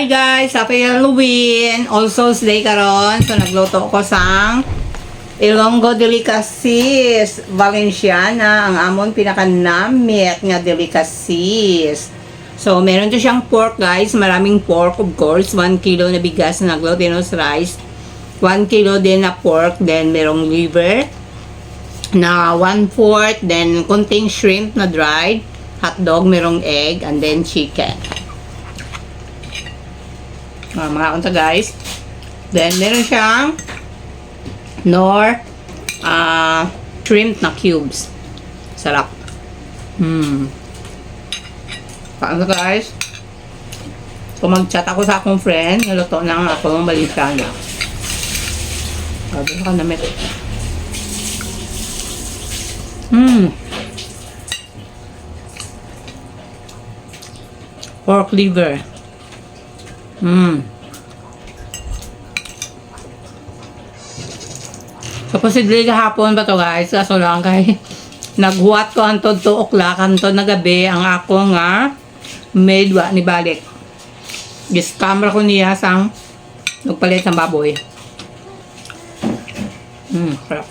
Hi guys, happy Halloween. Also Day karon. So nagluto ko sang Ilonggo Delicacies Valenciana, ang amon pinakanamit nga delicacies. So meron to siyang pork guys, maraming pork of course, 1 kilo na bigas na glutinous rice, 1 kilo din na pork, then merong liver na 1 fourth, then konting shrimp na dried, hotdog, merong egg, and then chicken. Ah, mga unta guys. Then, meron siyang nor ah shrimp na cubes. Sarap. Hmm. Paano guys? Kung mag-chat ako sa akong friend, niluto na nga ako ng balinsana. Sabi ko na met. Hmm. Pork liver. Hmm. So, posible kahapon ba to guys? Kaso lang kay naghuwat ko antod 2 o'clock antod na gabi ang ako nga maid wa ni balik. Gis camera ko niya sang nagpalit ng baboy. Hmm, sarap.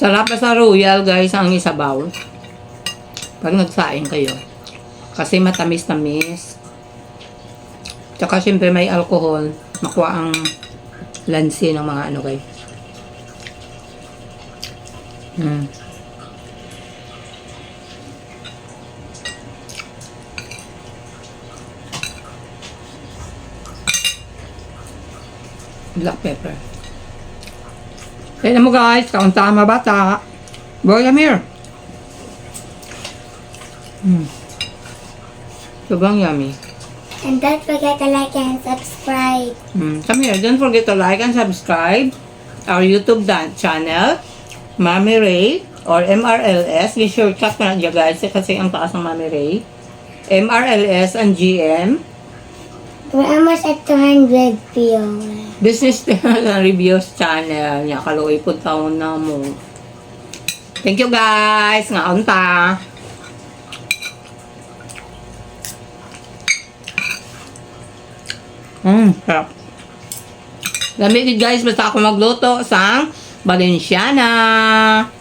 Sarap na sa royal guys ang isabaw. Pag nagsaing kayo. Kasi matamis-tamis. Tsaka syempre may alcohol. Makuha ang lansi ng mga ano guys. Hmm. Black pepper. Kaya mo guys, kaunta mga bata. Boy, come here. Mm. Sobrang yummy. And don't forget to like and subscribe. Mm. Come here. Don't forget to like and subscribe our YouTube channel, Mami Ray, or MRLS. Be sure check na dyan guys kasi ang taas ng Mami Ray. MRLS and GM. We're almost at 200 views. Business and Reviews channel. Nya, kaluoy po taon na mo. Thank you guys. Nga unta. Mmm, sarap. Lamig guys, basta ako magluto sa Valenciana.